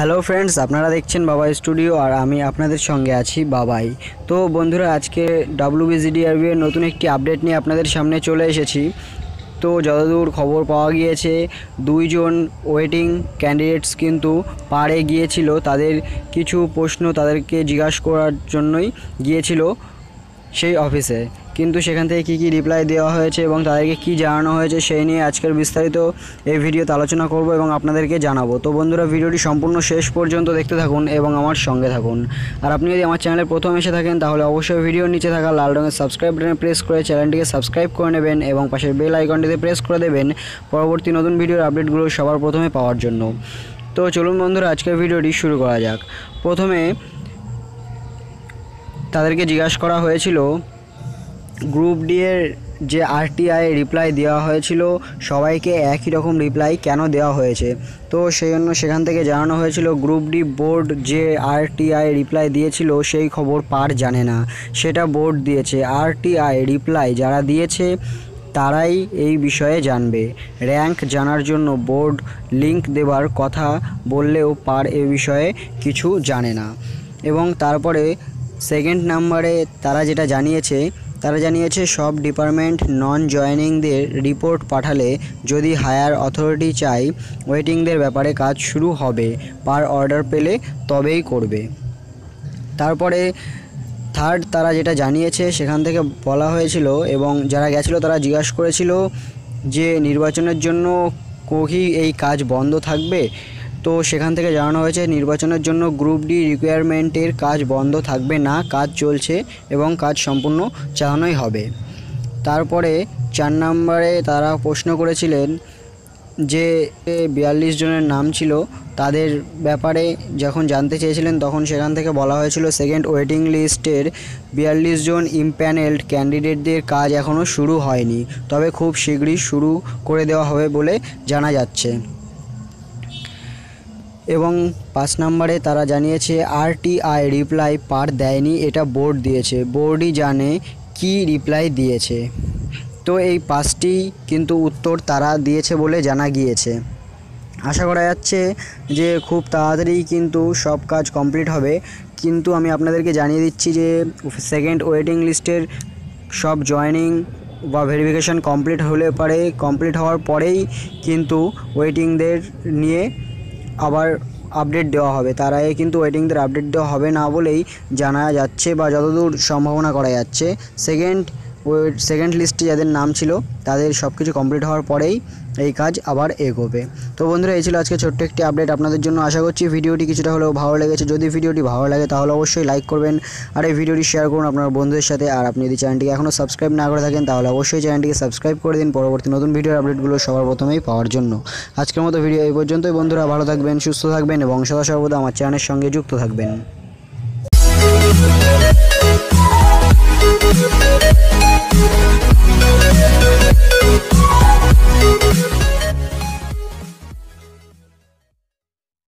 Hello friends আপনারা দেখছেন বাবাই স্টুডিও আর আমি আপনাদের সঙ্গে আছি বাবাই তো বন্ধুরা, আজকে ডাব্লিউবিজিডিআরবি এর নতুন একটি আপডেট নিয়ে আপনাদের সামনে চলে এসেছি। তো যতদূর খবর পাওয়া গিয়েছে, দুইজন ওয়েটিং ক্যান্ডিডেটস কিন্তু পাড়ে গিয়েছিল। তাদের কিছু প্রশ্ন তাদেরকে জিজ্ঞাসা করার জন্যই গিয়েছিল। সেই অফিসে। কিন্তু সেখান থেকে কী কী রিপ্লাই দেওয়া হয়েছে এবং তাদেরকে কী জানানো হয়েছে সেই নিয়ে আজকের বিস্তারিত এই ভিডিওতে আলোচনা করব এবং আপনাদেরকে জানাব। তো বন্ধুরা, ভিডিওটি সম্পূর্ণ শেষ পর্যন্ত দেখতে থাকুন এবং আমার সঙ্গে থাকুন। আর আপনি যদি আমার চ্যানেলে প্রথম এসে থাকেন, তাহলে অবশ্যই ভিডিওর নিচে থাকা লাল রঙের সাবস্ক্রাইব বাটনে প্রেস করে চ্যানেলটিকে সাবস্ক্রাইব করে নেবেন এবং পাশের বেল আইকনটিতে প্রেস করে দেবেন পরবর্তী নতুন ভিডিওর আপডেটগুলো সবার প্রথমে পাওয়ার জন্য। তো চলুন বন্ধুরা, আজকের ভিডিওটি শুরু করা যাক। প্রথমে তাদেরকে জিজ্ঞাসা করা হয়েছিল। গ্রুপ ডি এর যে আরটিআই রিপ্লাই দেওয়া হয়েছিল, সবাইকে একই রকম রিপ্লাই কেন দেওয়া হয়েছে? তো সেই জন্য সেখান থেকে জানানো হয়েছিল, গ্রুপ ডি বোর্ড যে আরটিআই রিপ্লাই দিয়েছিল, সেই খবর পার জানে না। সেটা বোর্ড দিয়েছে। আরটিআই রিপ্লাই যারা দিয়েছে, তারাই এই বিষয়ে জানবে। র্যাঙ্ক জানার জন্য বোর্ড লিংক দেবার কথা বললেও পার এ বিষয়ে কিছু জানে না। এবং তারপরে সেকেন্ড নাম্বারে তারা যেটা জানিয়েছে, তারা জানিয়েছে সব ডিপার্টমেন্ট নন জয়েনিংদের রিপোর্ট পাঠালে যদি হায়ার অথরিটি চাই ওয়েটিংদের ব্যাপারে কাজ শুরু হবে পার অর্ডার পেলে তবেই করবে। তারপরে থার্ড তারা যেটা জানিয়েছে, সেখান থেকে বলা হয়েছিল এবং যারা গেছিল তারা জিজ্ঞাসা করেছিল যে নির্বাচনের জন্য কহি এই কাজ বন্ধ থাকবে? তো সেখান থেকে জানানো হয়েছে, নির্বাচনের জন্য গ্রুপ ডি রিকোয়ারমেন্টের কাজ বন্ধ থাকবে না, কাজ চলছে এবং কাজ সম্পূর্ণ চালানোই হবে। তারপরে চার নম্বরে তারা প্রশ্ন করেছিলেন যে বিয়াল্লিশ জনের নাম ছিল, তাদের ব্যাপারে যখন জানতে চেয়েছিলেন তখন সেখান থেকে বলা হয়েছিল, সেকেন্ড ওয়েটিং লিস্টের বিয়াল্লিশ জন ইমপ্যানেলড ক্যান্ডিডেটদের কাজ এখনও শুরু হয়নি, তবে খুব শীঘ্রই শুরু করে দেওয়া হবে বলে জানা যাচ্ছে। এবং পাঁচ নম্বরে তারা জানিয়েছে, আরটিআই রিপ্লাই পার দেয়নি, এটা বোর্ড দিয়েছে। বোর্ডই জানে কি রিপ্লাই দিয়েছে। তো এই পাঁচটি কিন্তু উত্তর তারা দিয়েছে বলে জানা গিয়েছে। আশা করা যাচ্ছে যে খুব তাড়াতাড়ি কিন্তু সব কাজ কমপ্লিট হবে। কিন্তু আমি আপনাদেরকে জানিয়ে দিচ্ছি যে সেকেন্ড ওয়েটিং লিস্টের সব জয়েনিং বা ভেরিফিকেশান কমপ্লিট হলে পারে কমপ্লিট হওয়ার পরেই কিন্তু ওয়েটিংদের নিয়ে আবার আপডেট দেওয়া হবে। তার আগে কিন্তু ওয়েটিংদের আপডেট দেওয়া হবে না বলেই জানা যাচ্ছে বা যতদূর সম্ভাবনা করা যাচ্ছে। সেকেন্ড ওই সেকেন্ড লিস্টে যাদের নাম ছিল, তাদের সব কিছু কমপ্লিট হওয়ার পরেই এই কাজ আবার এগোবে। তো বন্ধুরা, এই ছিল আজকে ছোট্ট একটি আপডেট আপনাদের জন্য। আশা করছি ভিডিওটি কিছুটা হলেও ভালো লেগেছে। যদি ভিডিওটি ভালো লাগে, তাহলে অবশ্যই লাইক করবেন আর এই ভিডিওটি শেয়ার করুন আপনার বন্ধুদের সাথে। আর আপনি যদি চ্যানেলটিকে এখনও সাবস্ক্রাইব না করে থাকেন, তাহলে অবশ্যই চ্যানেলটিকে সাবস্ক্রাইব করে দিন। পরবর্তী নতুন ভিডিওর আপডেটগুলো সবার প্রথমেই পাওয়ার জন্য। আজকের মতো ভিডিও এই পর্যন্তই। বন্ধুরা, ভালো থাকবেন, সুস্থ থাকবেন এবং সদা সর্বদা আমার চ্যানেলের সঙ্গে যুক্ত থাকবেন।